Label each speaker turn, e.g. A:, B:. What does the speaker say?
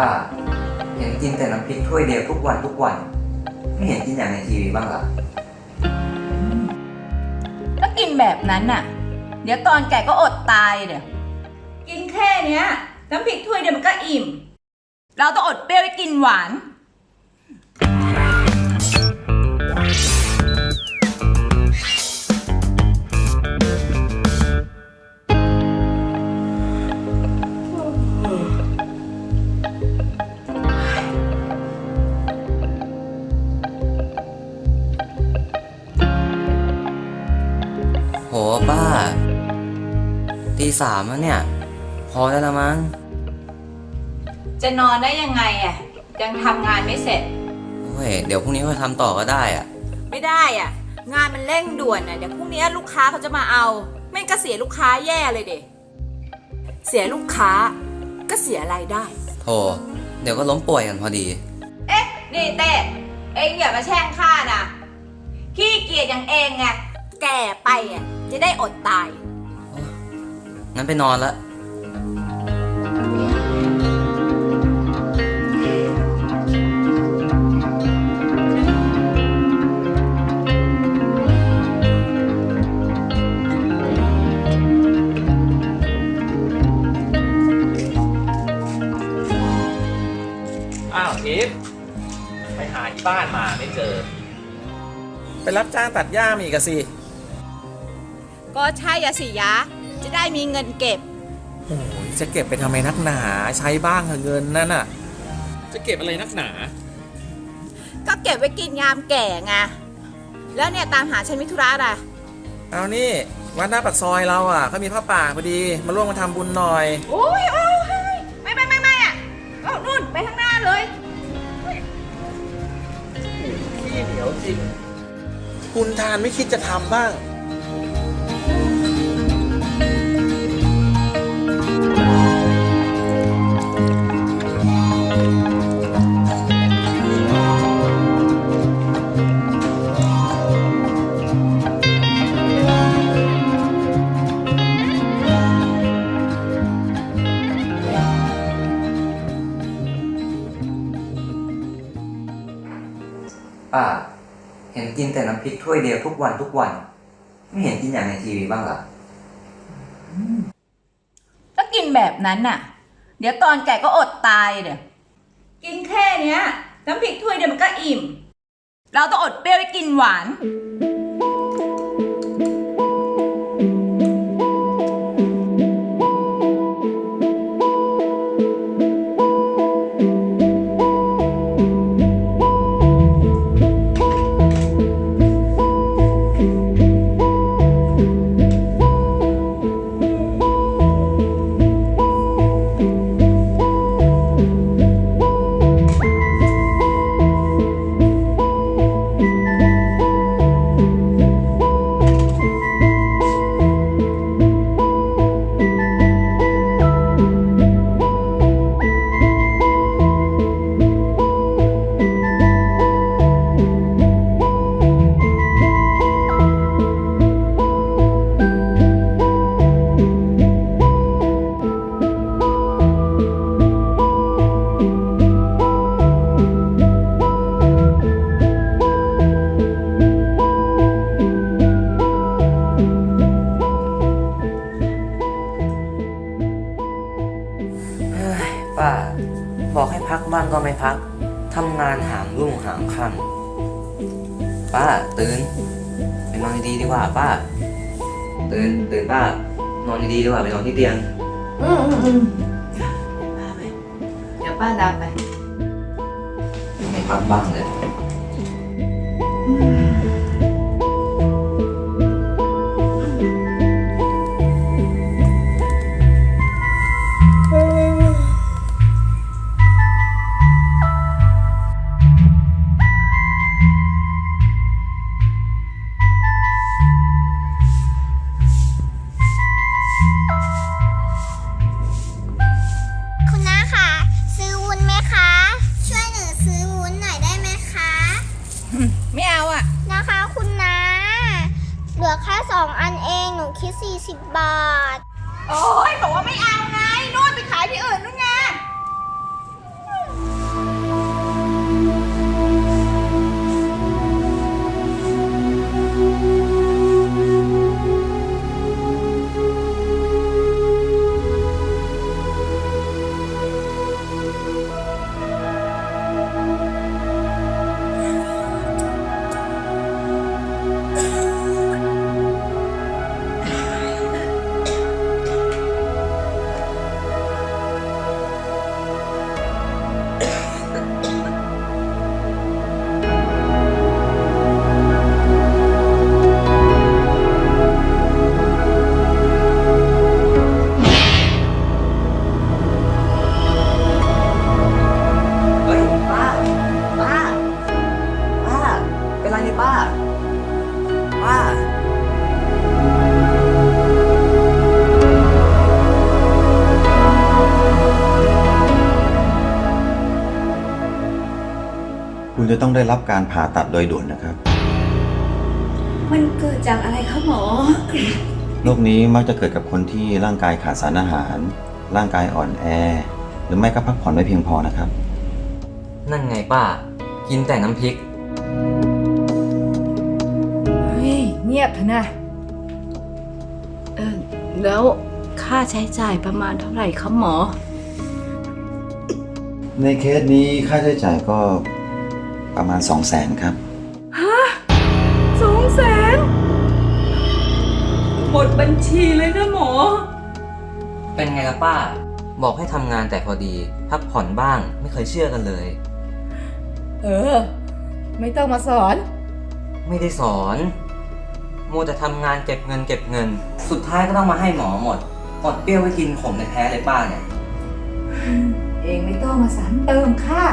A: ป้าเห็นกินแต่น้ำพริกถ้วยเดียวทุกวันทุกวัน ไม่เห็นกินอย่างในทีวีบ้างหรอ
B: ถ้ากินแบบนั้นน่ะ เดี๋ยวตอนแก่ก็อดตายเดี๋ยวกินแค่เนี้ยน้ำพริกถ้วยเดียวมันก็อิ่ม เราต้องอดเปรี้ยวไปกินหวาน
A: ตีสามแล้วเนี่ย พอแล้วละมั้ง
B: จะนอนได้ยังไงอะ ยังทำงานไม่เสร็จ
A: โอ้ย เดี๋ยวพรุ่งนี้ค่อยทำต่อก็ได้อะ
B: ไม่ได้อะ งานมันเร่งด่วนอะเดี๋ยวพรุ่งนี้ลูกค้าเขาจะมาเอา ไม่ก็เสียลูกค้าแย่เลยเด็เสียลูกค้า ก็เสียรายได้
A: โธ่เดี๋ยวก็ล้มป่วยกันพอดี
B: เอ๊ะ นี่เต้เองอย่ามาแช่งข้านะขี้เกียจอย่างเองไง แก่ไปอะจะได้อดตาย
A: งั้นไปนอนละ
C: อ้าวอีฟไปหาที่บ้านมาไม่เจอ ไปรับจ้างตัดหญ้ามาอีกอะสิ
B: ก็ใช่อะสิยะ จะได้มีเงินเก็บ
C: โอ้ยจะเก็บไปทำไมนักหนาใช้บ้างเถอะเงินนั่นน่ะ จะเก็บอะไรนักหนา
B: ก็เก็บไว้กินยามแก่ไงแล้วเนี่ยตามหาฉันมิธุระอะไร
C: เอานี่วัดหน้าปากซอยเราอะเขามีผ้าป่าพอดี มาร่วมมาทำบุญหน่อย
B: โอ้ยโอ้ยไม่ไม่ไม่ไม่อะก็นู่นไปข้างหน้าเลย
C: ขี้เหนียวจริงคุณทานไม่คิดจะทำบ้าง
A: พริกถ้วยเดียวทุกวันทุกวัน ไม่เห็นกินอย่างในทีวีบ้างเหรอ
B: ถ้ากินแบบนั้นน่ะ เดี๋ยวตอนแก่ก็อดตายเดี๋ยวกินแค่เนี้ยน้ำพริกถ้วยเดียวมันก็อิ่ม เราต้องอดเปรี้ยวไปกินหวาน
A: ป้าตื่นไปนอนดีๆดีกว่าป้า ตื่นตื่นป้านอนดีๆดีกว่าไปนอนที่เตียง
B: อืมอืมอืมป้าไปเดี๋ยวป้าดำไป
A: ไม่พักบ้างเลย
D: คุณ แค่สองอันเองหนูคิด40 บาท
B: โอ้ยบอกว่าไม่เอาไงนู่นไปขายที่อื่นนู่นไง
E: จะต้องได้รับการผ่าตัดโดยด่วนนะครับ
B: มันเกิดจากอะไรคะหมอ
E: โรคนี้มักจะเกิดกับคนที่ร่างกายขาดสารอาหาร ร่างกายอ่อนแอ หรือไม่ก็พักผ่อนไม่เพียงพอนะครับ
A: นั่นไงป้า กินแต่น้ำพริก
B: เฮ้ยเงียบเถอะนะเออแล้วค่าใช้จ่ายประมาณเท่าไหร่คะหมอ
E: ในเคสนี้ค่าใช้จ่ายก็ ประมาณ2 0 0แสนครับ
B: สองแสนหมดบัญชีเลยนะหมอ
A: เป็นไงล่ะป้า บอกให้ทำงานแต่พอดี พักผ่อนบ้างไม่เคยเชื่อกันเลย
B: เออ ไม่ต้องมาสอน
A: ไม่ได้สอนมัวแต่ทำงานเก็บเงินเก็บเงิน สุดท้ายก็ต้องมาให้หมอหมดอดเปรี้ยวไว้กินขมในแท้เลยป้าเนี่ย
B: เองไม่ต้องมาสามเติมค่ะ